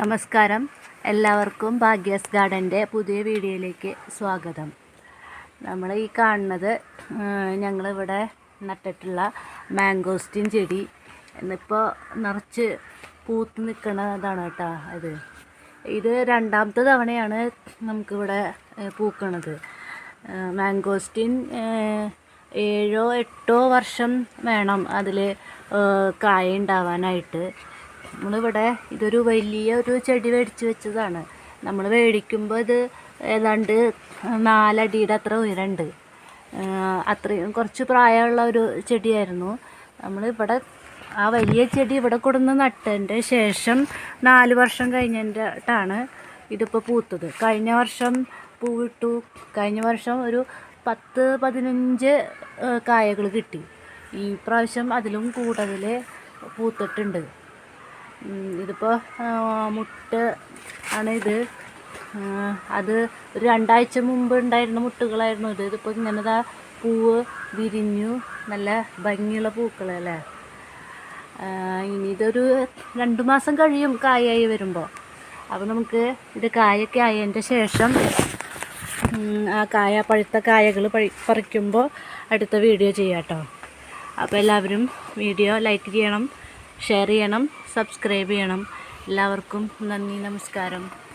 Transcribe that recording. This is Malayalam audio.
നമസ്കാരം. എല്ലാവർക്കും ഭാഗ്യസ് ഗാർഡന്റെ പുതിയ വീഡിയോയിലേക്ക് സ്വാഗതം. നമ്മൾ ഈ കാണുന്നത് ഞങ്ങളിവിടെ നട്ടിട്ടുള്ള മാംഗോസ്റ്റിൻ ചെടി. എന്നിപ്പോൾ നിറച്ച് പൂത്ത് നിൽക്കുന്നതാണ് കേട്ടോ അത് ഇത് രണ്ടാമത്തെ തവണയാണ് നമുക്കിവിടെ പൂക്കണത്. മാംഗോസ്റ്റിൻ ഏഴോ എട്ടോ വർഷം വേണം അതിൽ കായ ഉണ്ടാവാനായിട്ട്. നമ്മളിവിടെ ഇതൊരു വലിയ ഒരു ചെടി മേടിച്ച് വെച്ചതാണ്. നമ്മൾ മേടിക്കുമ്പോൾ ഇത് ഏതാണ്ട് നാലടിയുടെ അത്ര ഉയരമുണ്ട്. ആഹ് അത്രയും കുറച്ച് പ്രായമുള്ള ഒരു ചെടിയായിരുന്നു. നമ്മളിവിടെ ആ വലിയ ചെടി ഇവിടെ കൊടുന്ന് നട്ടതിന്റെ ശേഷം നാല് വർഷം കഴിഞ്ഞിട്ടാണ് ഇതിപ്പോൾ പൂത്തത്. കഴിഞ്ഞ വർഷം പൂവിട്ടു. കഴിഞ്ഞ വർഷം ഒരു പത്ത് പതിനഞ്ച് കായകൾ കിട്ടി. ഈ പ്രാവശ്യം അതിലും കൂടുതൽ പൂത്തിട്ടുണ്ട്. ഇതിപ്പോൾ മുട്ട ആണ് ഇത്. അത് ഒരു രണ്ടാഴ്ച മുമ്പ് ഉണ്ടായിരുന്ന മുട്ടുകളായിരുന്നു ഇത്. ഇതിപ്പോൾ ഇങ്ങനെ ദാ പൂവ് വിരിഞ്ഞു. നല്ല ഭംഗിയുള്ള പൂക്കളല്ലേ ഇനി ഇതൊരു രണ്ട് മാസം കഴിയും കായായി വരുമ്പോൾ അപ്പോൾ നമുക്ക് ഇത് കായൊക്കെ ആയതിന്റെ ശേഷം ആ കായ പഴുത്ത കായകൾ പഴി പറിക്കുമ്പോൾ അടുത്ത വീഡിയോ ചെയ്യാം കേട്ടോ അപ്പോൾ എല്ലാവരും വീഡിയോ ലൈക്ക് ചെയ്യണം. ഷെയർ ചെയ്യണം സബ്സ്ക്രൈബ് ചെയ്യണം. എല്ലാവർക്കും നന്ദി നമസ്കാരം.